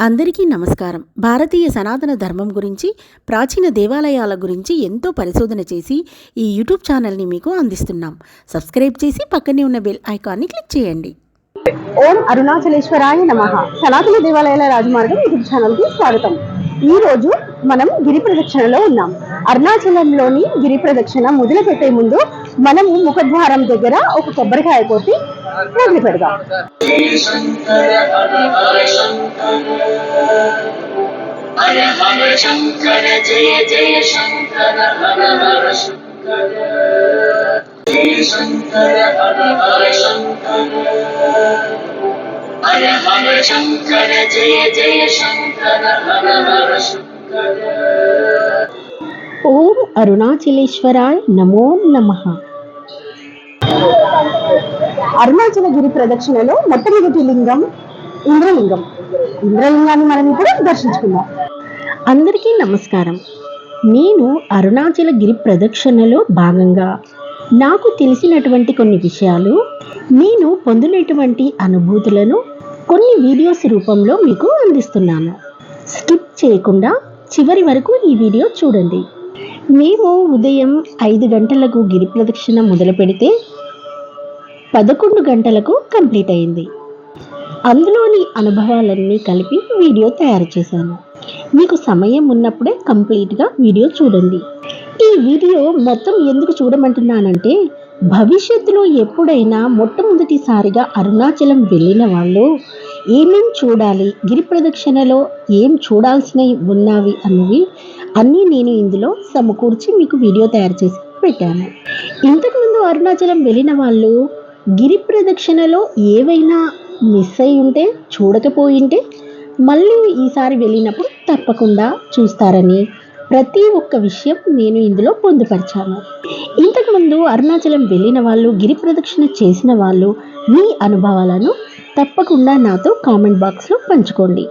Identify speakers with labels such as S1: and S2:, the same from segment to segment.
S1: అందరికీ నమస్కారం. భారతీయ సనాతన ధర్మం గురించి ప్రాచీన దేవాలయాల గురించి ఎంతో పరిశోధన చేసి ఈ యూట్యూబ్ ఛానల్ని మీకు అందిస్తున్నాం. సబ్స్క్రైబ్ చేసి పక్కనే ఉన్న బెల్ ఐకాన్ని క్లిక్ చేయండి.
S2: ఓం అరుణాచలేశ్వరాయ నమ. సనాతన దేవాలయాల రాజమార్గం యూట్యూబ్ ఛానల్కి స్వాగతం. ఈ రోజు మనం గిరి ప్రదక్షిణలో ఉన్నాం. అరుణాచలంలోని గిరి ప్రదక్షిణ మొదలు పెట్టే ముందు మనము ముఖద్వారం దగ్గర ఒక కొబ్బరికాయ కొట్టి మొదలు పెడదాం.
S3: అరే హర శంకర జయ జయ శంకర హర హర శంకర.
S2: ఓం అరుణాచలేశ్వరాయ నమో నమ. అరుణాచల గిరి ప్రదక్షిణలో మొట్టమొదటి లింగం ఇంద్రలింగం. ఇంద్రలింగాన్ని మనం ఇప్పుడు దర్శించుకుందాం. అందరికీ నమస్కారం. నేను అరుణాచల గిరి ప్రదక్షిణలో భాగంగా. నాకు తెలిసినటువంటి కొన్ని విషయాలు నేను పొందినటువంటి అనుభూతులను కొన్ని వీడియోస్ రూపంలో మీకు అందిస్తున్నాను. స్కిప్ చేయకుండా చివరి వరకు ఈ వీడియో చూడండి. మేము ఉదయం ఐదు గంటలకు గిరి ప్రదక్షిణ మొదలు పెడితే పదకొండు గంటలకు కంప్లీట్ అయింది. అందులోని అనుభవాలన్నీ కలిపి వీడియో తయారు చేశాను. మీకు సమయం ఉన్నప్పుడే కంప్లీట్గా వీడియో చూడండి. ఈ వీడియో మొత్తం ఎందుకు చూడమంటున్నానంటే భవిష్యత్తులో ఎప్పుడైనా మొట్టమొదటిసారిగా అరుణాచలం వెళ్ళిన వాళ్ళు ఏమేం చూడాలి? గిరి ప్రదక్షిణలో ఏం చూడాల్సినవి ఉన్నవి అన్నవి అన్నీ నేను ఇందులో సమకూర్చి మీకు వీడియో తయారు చేసి పెట్టాను. ఇంతకుముందు అరుణాచలం వెళ్ళిన వాళ్ళు గిరి ప్రదక్షిణలో ఏవైనా మిస్ అయి ఉంటే చూడకపోయింటే మళ్ళీ ఈసారి వెళ్ళినప్పుడు తప్పకుండా చూస్తారని ప్రతి ఒక్క విషయం నేను ఇందులో పొందుపరిచాను. ఇంతకుముందు అరుణాచలం వెళ్ళిన వాళ్ళు గిరి ప్రదక్షిణ చేసిన వాళ్ళు మీ అనుభవాలను తప్పకుండా నాతో కామెంట్ బాక్స్లో పంచుకోండి.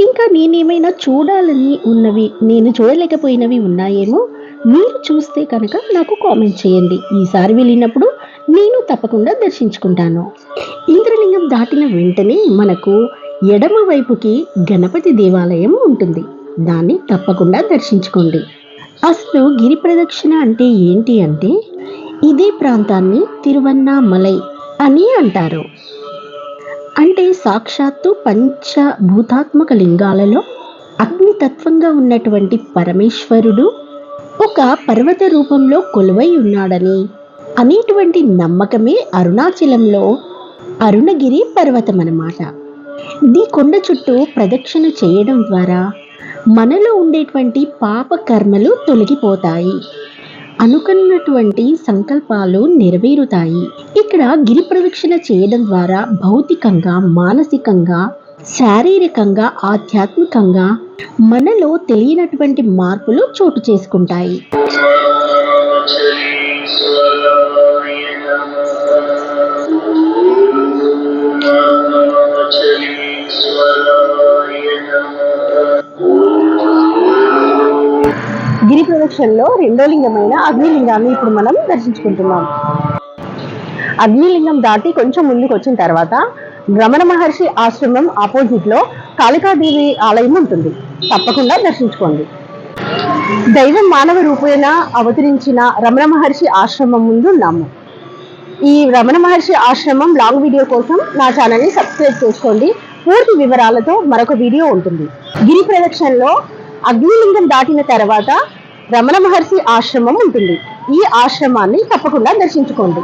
S2: ఇంకా నేనేమైనా చూడాలని ఉన్నవి నేను చూడలేకపోయినవి ఉన్నాయేమో మీరు చూస్తే కనుక నాకు కామెంట్ చేయండి. ఈసారి వెళ్ళినప్పుడు నేను తప్పకుండా దర్శించుకుంటాను. ఇంద్రలింగం దాటిన వెంటనే మనకు ఎడమ వైపుకి గణపతి దేవాలయం ఉంటుంది. దాన్ని తప్పకుండా దర్శించుకోండి. అసలు గిరి ప్రదక్షిణ అంటే ఏంటి అంటే ఇదే ప్రాంతాన్ని తిరువన్నామలై అని అంటారు. అంటే సాక్షాత్తు పంచభూతాత్మక లింగాలలో అగ్నితత్వంగా ఉన్నటువంటి పరమేశ్వరుడు ఒక పర్వత రూపంలో కొలువై ఉన్నాడని. అనేటువంటి నమ్మకమే అరుణాచలంలో అరుణగిరి పర్వతం అన్నమాట. ఈ కొండ చుట్టూ ప్రదక్షిణ చేయడం ద్వారా మనలో ఉండేటువంటి పాప కర్మలు తొలగిపోతాయి. అనుకున్నటువంటి సంకల్పాలు నెరవేరుతాయి. ఇక్కడ గిరి ప్రదక్షిణ చేయడం ద్వారా భౌతికంగా మానసికంగా శారీరకంగా ఆధ్యాత్మికంగా మనలో తెలియనటువంటి మార్పులు చోటు చేసుకుంటాయి. గిరి రెండో లింగమైన అగ్నిలింగాన్ని ఇప్పుడు మనం దర్శించుకుంటున్నాం. అగ్నిలింగం దాటి కొంచెం ముందుకు వచ్చిన తర్వాత భ్రమణ మహర్షి ఆశ్రమం ఆపోజిట్లో కాళికాదేవి ఆలయం ఉంటుంది. తప్పకుండా దర్శించుకోండి. దైవం మానవ రూపేణ అవతరించిన రమణ మహర్షి ఆశ్రమం ముందు ఉన్నాము. ఈ రమణ మహర్షి ఆశ్రమం లాంగ్ వీడియో కోసం నా ఛానల్ని సబ్స్క్రైబ్ చేసుకోండి. పూర్తి వివరాలతో మరొక వీడియో ఉంటుంది. గిరి ప్రదక్షిణలో అగ్నిలింగం దాటిన తర్వాత రమణ మహర్షి ఆశ్రమం ఉంటుంది. ఈ ఆశ్రమాన్ని తప్పకుండా దర్శించుకోండి.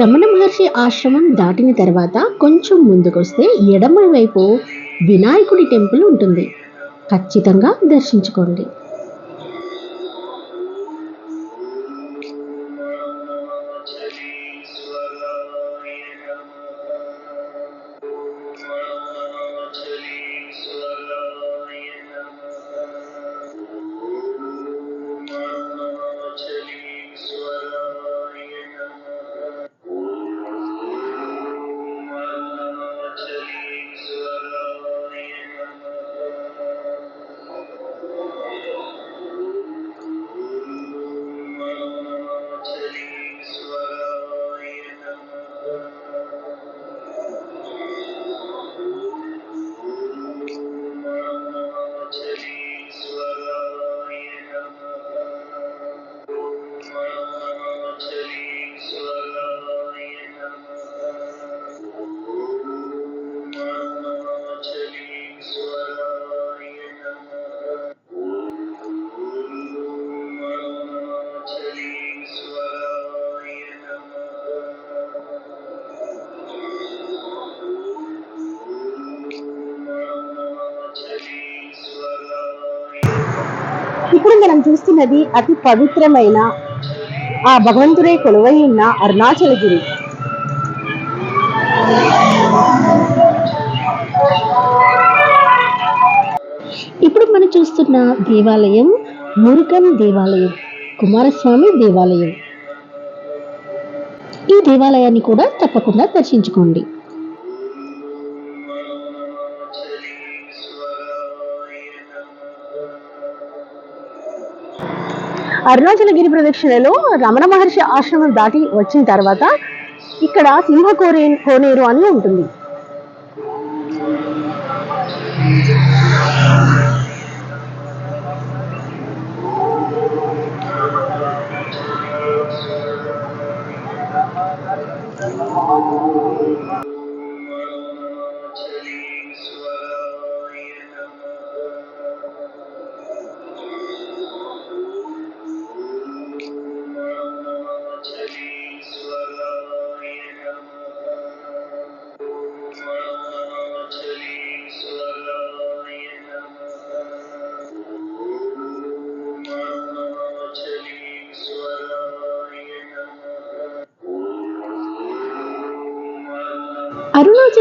S2: రమణ మహర్షి ఆశ్రమం దాటిన తర్వాత కొంచెం ముందుకొస్తే ఎడమ వైపు వినాయకుడి టెంపుల్ ఉంటుంది. ఖచ్చితంగా దర్శించుకోండి. ఇప్పుడు మనం చూస్తున్నది అతి పవిత్రమైన ఆ భగవంతుడే కొలువై ఉన్న అరుణాచలగిరి ఇప్పుడు మనం చూస్తున్న దేవాలయం మురుగన్ దేవాలయం కుమారస్వామి దేవాలయం. ఈ దేవాలయాన్ని కూడా తప్పకుండా దర్శించుకోండి. అరుణాచలగిరి ప్రదక్షిణలో రమణ మహర్షి ఆశ్రమం దాటి వచ్చిన తర్వాత ఇక్కడ సింహ కోరే కోనేరు అని ఉంటుంది.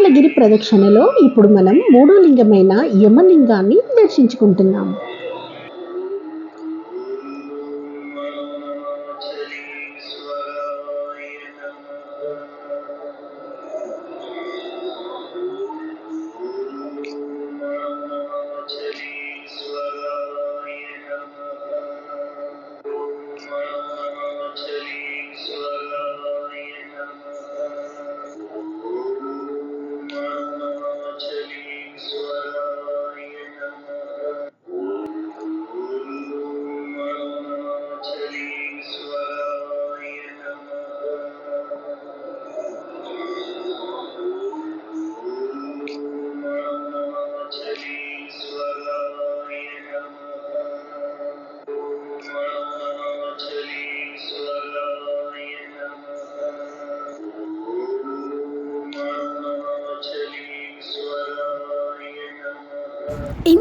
S2: మంగళగిరి ప్రదక్షిణలో ఇప్పుడు మనం మూడో లింగమైన యమలింగాన్ని దర్శించుకుంటున్నాం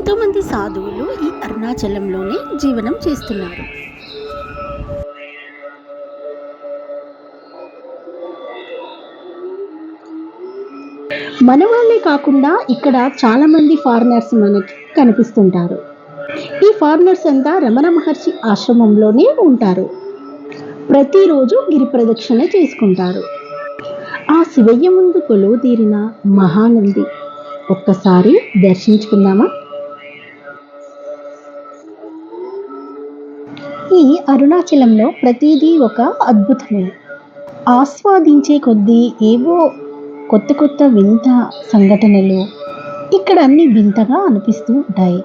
S4: ఎంతోమంది సాధువులు ఈ అరుణాచలంలోనే జీవనం చేస్తున్నారు.
S2: మన వాళ్ళే కాకుండా ఇక్కడ చాలామంది ఫారినర్స్ మనకి కనిపిస్తుంటారు. ఈ ఫారినర్స్ అంతా రమణ మహర్షి ఆశ్రమంలోనే ఉంటారు. ప్రతిరోజు గిరి ప్రదక్షిణ చేసుకుంటారు. ఆ శివయ్య ముందు కొలువు తీరిన మహానంది. ఒక్కసారి దర్శించుకుందామా? ఈ అరుణాచలంలో ప్రతిదీ ఒక అద్భుతమే. ఆస్వాదించే కొద్దీ ఏవో కొత్త కొత్త వింత సంఘటనలు ఇక్కడ అన్ని వింతగా అనిపిస్తూ ఉంటాయి.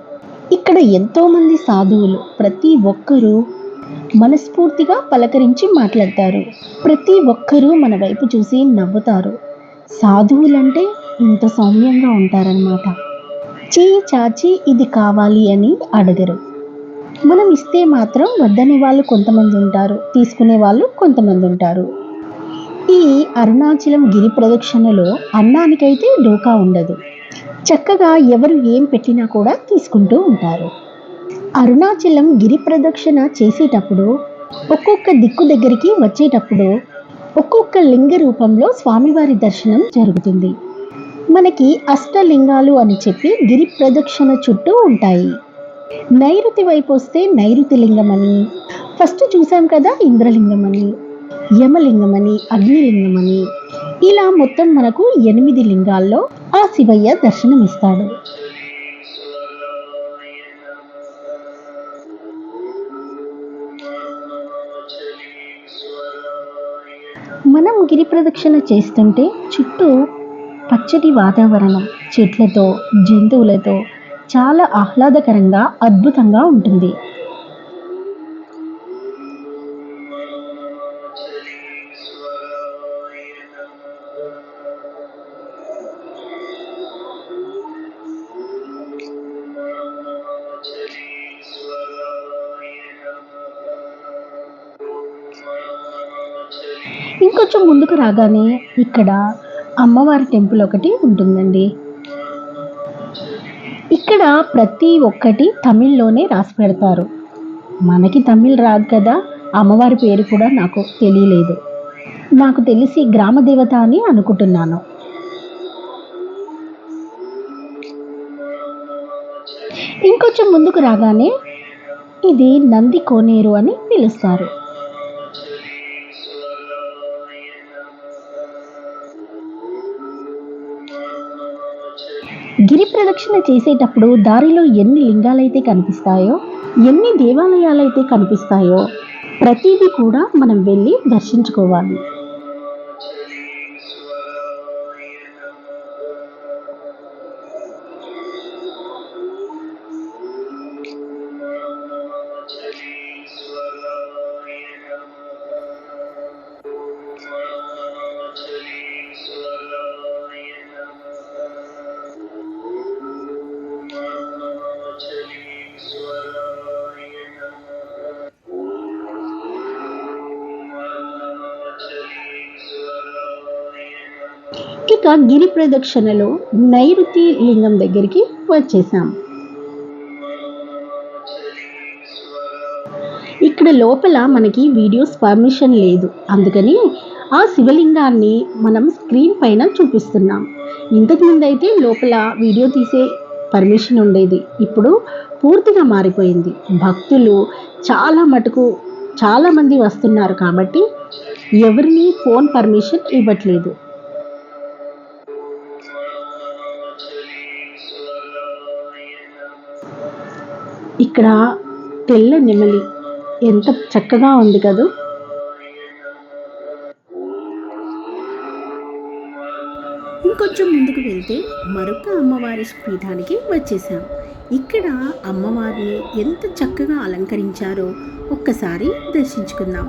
S2: ఇక్కడ ఎంతోమంది సాధువులు ప్రతి ఒక్కరూ మనస్ఫూర్తిగా పలకరించి మాట్లాడతారు. ప్రతి ఒక్కరూ మన వైపు చూసి నవ్వుతారు. సాధువులంటే ఇంత సౌమ్యంగా ఉంటారన్నమాట. చేయి చాచి ఇది కావాలి అని అడగరు. మనం ఇస్తే మాత్రం వద్దనే వాళ్ళు కొంతమంది ఉంటారు. తీసుకునే వాళ్ళు కొంతమంది ఉంటారు. ఈ అరుణాచలం గిరి ప్రదక్షిణలో అన్నానికైతే డోకా ఉండదు. చక్కగా ఎవరు ఏం పెట్టినా కూడా తీసుకుంటూ ఉంటారు. అరుణాచలం గిరి ప్రదక్షిణ చేసేటప్పుడు ఒక్కొక్క దిక్కు దగ్గరికి వచ్చేటప్పుడు ఒక్కొక్క లింగ రూపంలో స్వామివారి దర్శనం జరుగుతుంది. మనకి అష్టలింగాలు అని చెప్పి గిరి ప్రదక్షిణ చుట్టూ ఉంటాయి. నైరుతి వైపు వస్తే నైరుతి లింగం అని ఫస్ట్ చూసాం కదా ఇంద్రలింగం అని యమలింగం అని అగ్నిలింగం అని ఇలా మొత్తం మనకు ఎనిమిది లింగాల్లో ఆ శివయ్య దర్శనమిస్తాడు. మనం గిరి ప్రదక్షిణ చేస్తుంటే చుట్టూ పచ్చటి వాతావరణం చెట్లతో జంతువులతో చాలా ఆహ్లాదకరంగా అద్భుతంగా ఉంటుంది. ఇంకొంచెం ముందుకు రాగానే ఇక్కడ అమ్మవారి టెంపుల్ ఒకటి ఉంటుందండి. ఇక్కడ ప్రతి ఒక్కటి తమిళ్ళోనే రాసి పెడతారు. మనకి తమిళ్ రాదు కదా అమ్మవారి పేరు కూడా నాకు తెలియలేదు. నాకు తెలిసి గ్రామ దేవత అని అనుకుంటున్నాను. ఇంకొంచెం ముందుకు రాగానే ఇది నంది కోనేరు అని పిలుస్తారు. గిరి ప్రదక్షిణ చేసేటప్పుడు దారిలో ఎన్ని లింగాలైతే కనిపిస్తాయో ఎన్ని దేవాలయాలైతే కనిపిస్తాయో ప్రతిదీ కూడా మనం వెళ్ళి దర్శించుకోవాలి. ఇక గిరి ప్రదక్షిణలో నైరుతి లింగం దగ్గరికి వచ్చేసాం. ఇక్కడ లోపల మనకి వీడియోస్ పర్మిషన్ లేదు. అందుకని ఆ శివలింగాన్ని మనం స్క్రీన్ పైన చూపిస్తున్నాం. ఇంతకుముందు అయితే లోపల వీడియో తీసే పర్మిషన్ ఉండేది. ఇప్పుడు పూర్తిగా మారిపోయింది. భక్తులు చాలా మటుకు చాలామంది వస్తున్నారు కాబట్టి ఎవరిని ఫోన్ పర్మిషన్ ఇవ్వట్లేదు. ఇక్కడ తెల్ల నెమలి. ఎంత చక్కగా ఉంది కదూ? ఇంకొంచెం ముందుకు వెళ్తే మరొక అమ్మవారి పీఠానికి వచ్చేసాం. ఇక్కడ అమ్మవారిని ఎంత చక్కగా అలంకరించారో ఒక్కసారి దర్శించుకుందాం.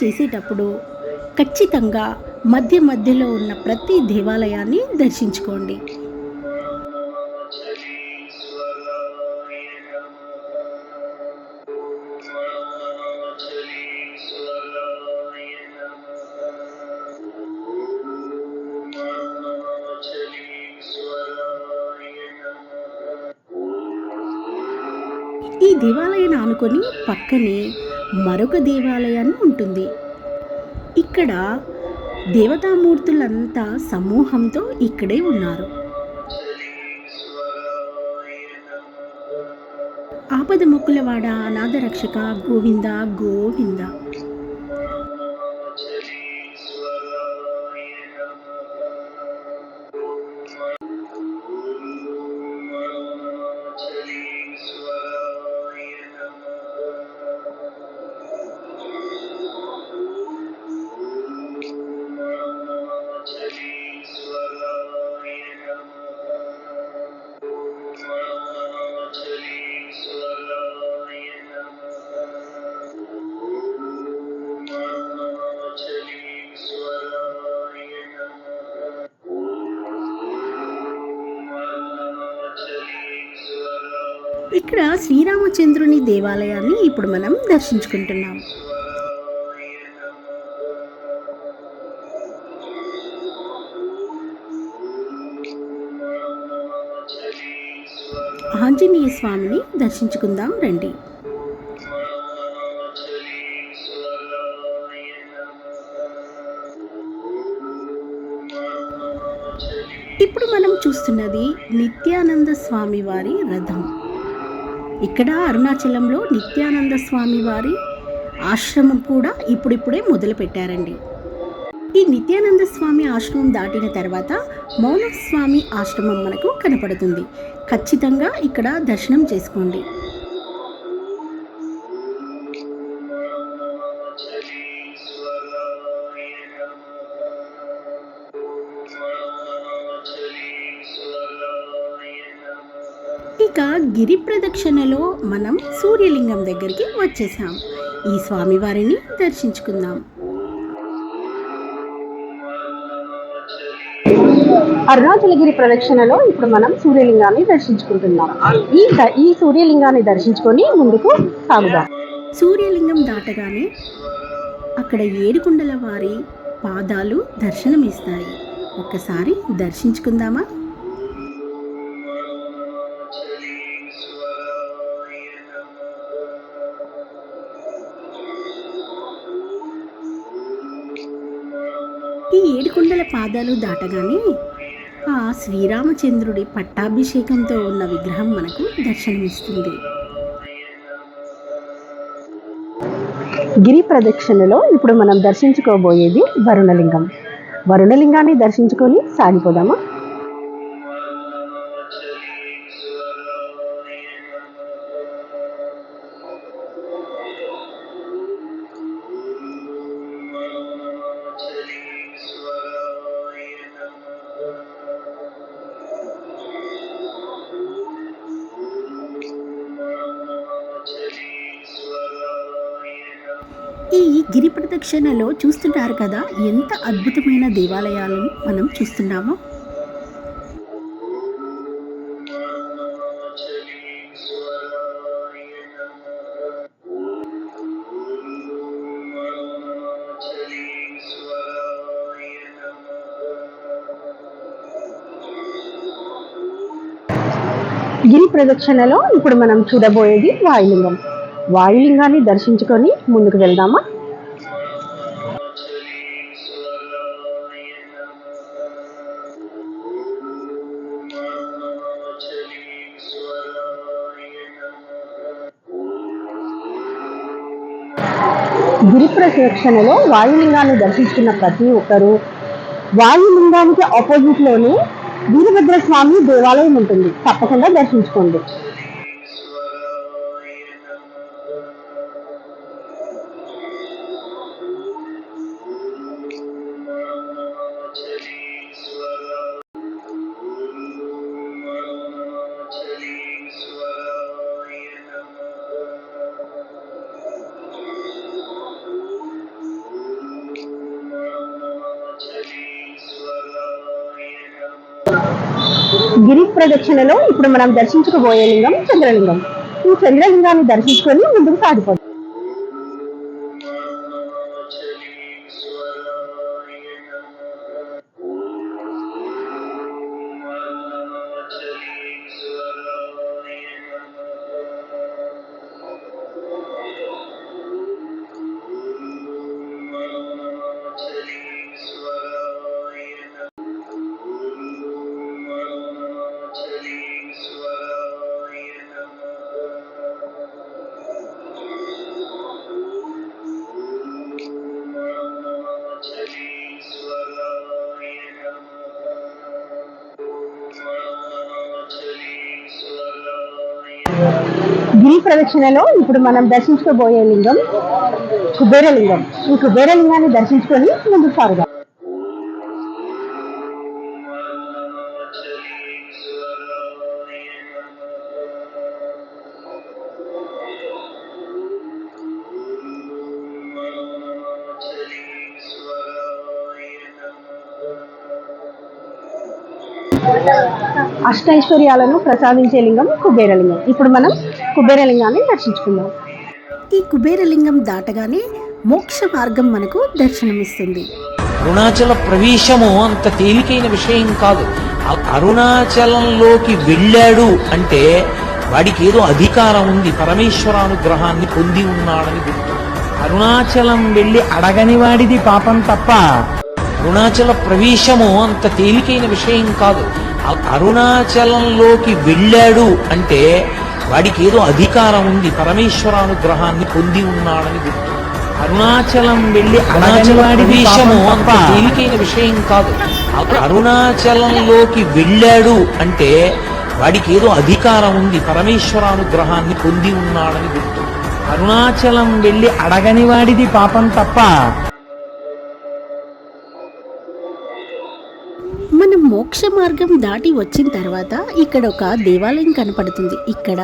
S2: చేసేటప్పుడు ఖచ్చితంగా మధ్య మధ్యలో ఉన్న ప్రతి దేవాలయాన్ని దర్శించుకోండి. ఈ దేవాలయాన్ని ఆనుకొని పక్కనే మరొక దేవాలయాన్ని ఉంటుంది. ఇక్కడ దేవతామూర్తులంతా సమూహంతో ఇక్కడే ఉన్నారు. ఆపద మొక్కులవాడ అనాథ రక్షక గోవింద గోవింద. ఇక్కడ శ్రీరామచంద్రుని దేవాలయాన్ని ఇప్పుడు మనం దర్శించుకుంటున్నాం. ఆంజనేయ స్వామిని దర్శించుకుందాం రండి. ఇప్పుడు మనం చూస్తున్నది నిత్యానంద స్వామి వారి రథం. ఇక్కడ అరుణాచలంలో నిత్యానంద స్వామి వారి ఆశ్రమం కూడా ఇప్పుడిప్పుడే మొదలుపెట్టారండి. ఈ నిత్యానంద స్వామి ఆశ్రమం దాటిన తర్వాత మౌనస్వామి ఆశ్రమం మనకు కనపడుతుంది. ఖచ్చితంగా ఇక్కడ దర్శనం చేసుకోండి. గిరి ప్రదక్షిణలో మనం సూర్యలింగం దగ్గరికి వచ్చేసాం. ఈ స్వామివారిని దర్శించుకుందాం.
S1: అరుణాచలగిరి ప్రదక్షిణలో ఇప్పుడు మనం సూర్యలింగాన్ని దర్శించుకుంటున్నాం. ఈ ఈ సూర్యలింగాన్ని దర్శించుకొని ముందుకు సాగుదాం.
S2: సూర్యలింగం దాటగానే అక్కడ ఏడుకొండల వారి పాదాలు దర్శనమిస్తాయి. ఒక్కసారి దర్శించుకుందామా? పాదాలు దాటగానే ఆ శ్రీరామచంద్రుడి పట్టాభిషేకంతో ఉన్న విగ్రహం మనకు దర్శనమిస్తుంది.
S1: గిరి ప్రదక్షిణలో ఇప్పుడు మనం దర్శించుకోబోయేది వరుణలింగం. వరుణలింగాన్ని దర్శించుకొని సాగిపోదామా?
S2: గిరి ప్రదక్షిణలో చూస్తున్నారు కదా ఎంత అద్భుతమైన దేవాలయాలను మనం చూస్తున్నామో.
S1: గిరి ప్రదక్షిణలో ఇప్పుడు మనం చూడబోయేది వాయులింగం. వాయులింగాన్ని దర్శించుకొని ముందుకు వెళ్దామా? ప్రదక్షిణలో వాయులింగాన్ని దర్శించుకున్న ప్రతి ఒక్కరూ వాయులింగానికి ఆపోజిట్లోనే వీరభద్ర స్వామి దేవాలయం ఉంటుంది. తప్పకుండా దర్శించుకోండి. ప్రదక్షిణలో ఇప్పుడు మనం దర్శించుకోబోయే లింగం చంద్రలింగం. ఈ చంద్రలింగాన్ని దర్శించుకొని ముందుకు సాగిపోతాం ఈ ప్రదక్షిణలో ఇప్పుడు మనం దర్శించుకోబోయే లింగం కుబేరలింగం. ఈ కుబేరలింగాన్ని దర్శించుకొని ముందుకు సాగుదాం. అష్టైశ్వర్యాలను ప్రసాదించే లింగం కుబేరలింగం. ఇప్పుడు మనం కుబేరలింగాన్ని దర్శించుకుందాం.
S2: ఈ కుబేరలింగం దాటగానే మోక్ష మార్గం మనకు దర్శనమిస్తుంది.
S5: అరుణాచల ప్రవేశము అంత తేలికైన విషయం కాదు. అరుణాచలంలోకి వెళ్ళాడు అంటే వాడికి ఏదో అధికారం ఉంది పరమేశ్వరానుగ్రహాన్ని పొంది ఉన్నాడని గుర్తు. అరుణాచలం వెళ్ళి అడగని వాడిది పాపం తప్ప. అరుణాచల ప్రవేశము అంత తేలికైన విషయం కాదు. అరుణాచలంలోకి వెళ్ళాడు అంటే వాడికి ఏదో అధికారం ఉంది పరమేశ్వరానుగ్రహాన్ని పొంది ఉన్నాడని గుర్తు. అరుణాచలం వెళ్ళి అరుణాచల ప్రవేశము అంత తేలికైన విషయం కాదు. అరుణాచలంలోకి వెళ్ళాడు అంటే వాడికి ఏదో అధికారం ఉంది పరమేశ్వరానుగ్రహాన్ని పొంది ఉన్నాడని గుర్తు. అరుణాచలం వెళ్ళి అడగని వాడిది పాపం తప్ప
S2: మోక్ష మార్గం దాటి వచ్చిన తర్వాత ఇక్కడ ఒక దేవాలయం కనపడుతుంది. ఇక్కడ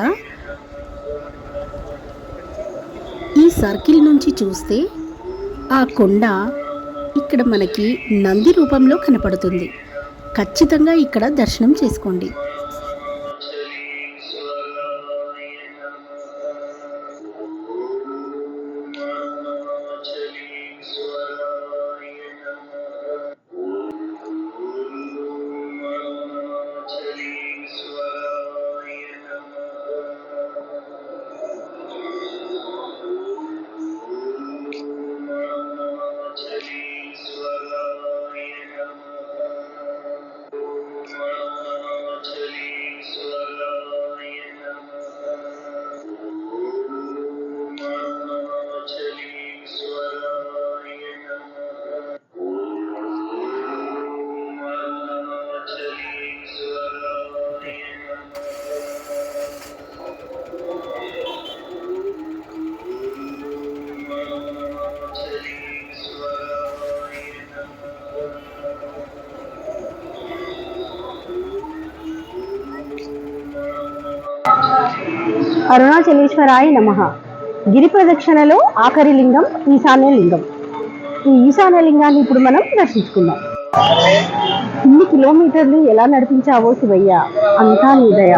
S2: ఈ సర్కిల్ నుంచి చూస్తే ఆ కొండ ఇక్కడ మనకి నంది రూపంలో కనపడుతుంది. ఖచ్చితంగా ఇక్కడ దర్శనం చేసుకోండి.
S1: అరుణాచలేశ్వరాయ నమః. గిరి ప్రదక్షిణలో ఆఖరి లింగం ఈశాన్య లింగం ఈ ఈశాన్య లింగాన్ని ఇప్పుడు మనం దర్శించుకుందాం. ఇన్ని కిలోమీటర్లు ఎలా నడిపించావో శివయ్య? అంతా నీదయ